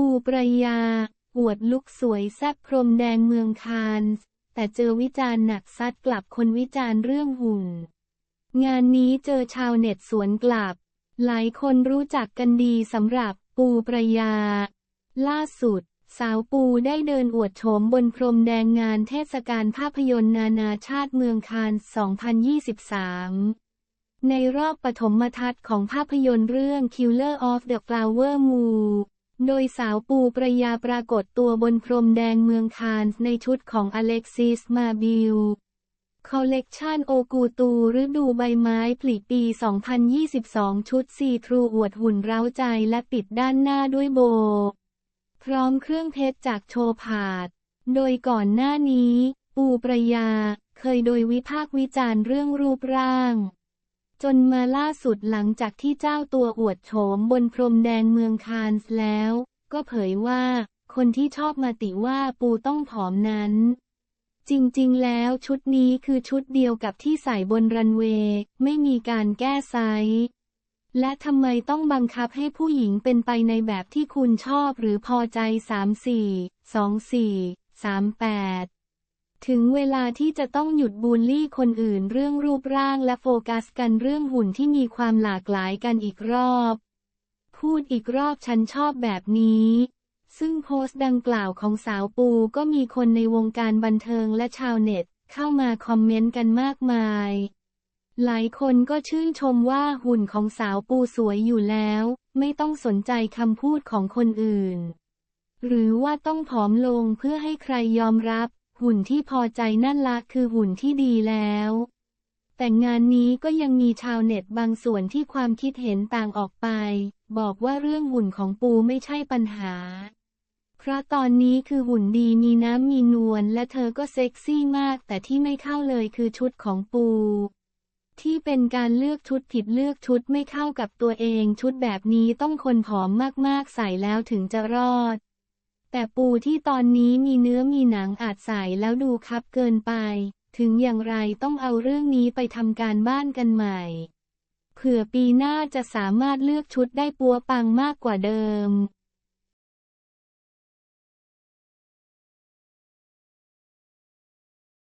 ปูปรยา อวดลุกสวยแซ่บพรมแดงเมืองคานส์แต่เจอวิจารณ์หนักซัดกลับคนวิจารณ์เรื่องหุ่น งานนี้เจอชาวเน็ตสวนกลับ หลายคนรู้จักกันดีสำหรับปูปรยา ล่าสุด สาวปูได้เดินอวดโฉมบนพรมแดงงานเทศกาลภาพยนตร์นานาชาติเมืองคานส์2023ในรอบปฐมทัศน์ของภาพยนตร์เรื่อง Killer of the Flower Moon โดยสาวปูประยาปรากฏตัวบนพรมแดงเมืองคานส์ในชุดของอเล็กซิสมาบิล คอลเลกชันโอกูตูฤดูใบไม้ผลิปี 2022 ชุดซีทรูอวดหุ่นเร้าใจและปิดด้านหน้าด้วยโบ พร้อมเครื่องเพชรจากโชพาด โดยก่อนหน้านี้ ปูประยา เคยโดยวิพากษ์วิจารณ์เรื่องรูปร่าง จนมาล่าสุดหลังจากที่เจ้าตัวอวดโฉมบนพรมแดงเมืองคานส์แล้ว ก็เผยว่า คนที่ชอบมาติว่าปูต้องผอมนั้น จริงๆ แล้วชุดนี้คือชุดเดียวกับที่ใส่บนรันเวย์ไม่มีการแก้ไซส์และทำไมต้องบังคับให้ผู้หญิงเป็นไปในแบบที่คุณชอบหรือพอใจ 34 24 38 ถึงเวลาที่จะต้องหยุดบูลลี่คนอื่นเรื่องรูปร่างและโฟกัสกันเรื่องหุ่นที่มีความหลากหลายกันอีกรอบ พูดอีกรอบฉันชอบแบบนี้ ซึ่งโพสต์ดังกล่าวของสาวปูก็มีคนในวงการบันเทิงและชาวเน็ต เข้ามาคอมเมนต์กันมากมาย หลายคนก็ชื่นชมว่าหุ่นของสาวปูสวยอยู่แล้ว ไม่ต้องสนใจคำพูดของคนอื่น หรือว่าต้องผอมลงเพื่อให้ใครยอมรับ หุ่นที่พอใจนั่นละคือหุ่นที่ดีแล้ว แต่งานนี้ก็ยังมีชาวเน็ตบางส่วนที่ความคิดเห็นต่างออกไป บอกว่าเรื่องหุ่นของปูไม่ใช่ปัญหา เพราะตอนนี้คือหุ่นดีมีน้ำมีนวลและเธอก็เซ็กซี่มาก แต่ที่ไม่เข้าเลยคือชุดของปูที่เป็นการเลือกชุดผิดเลือกชุดไม่เข้ากับตัวเอง ชุดแบบนี้ต้องคนผอมมากๆใส่แล้วถึงจะรอด แต่ปูที่ตอนนี้มีเนื้อมีหนังอาจใส่แล้วดูคับเกินไป ถึงอย่างไรต้องเอาเรื่องนี้ไปทำการบ้านกันใหม่ เผื่อปีหน้าจะสามารถเลือกชุดได้ปัวปังมากกว่าเดิม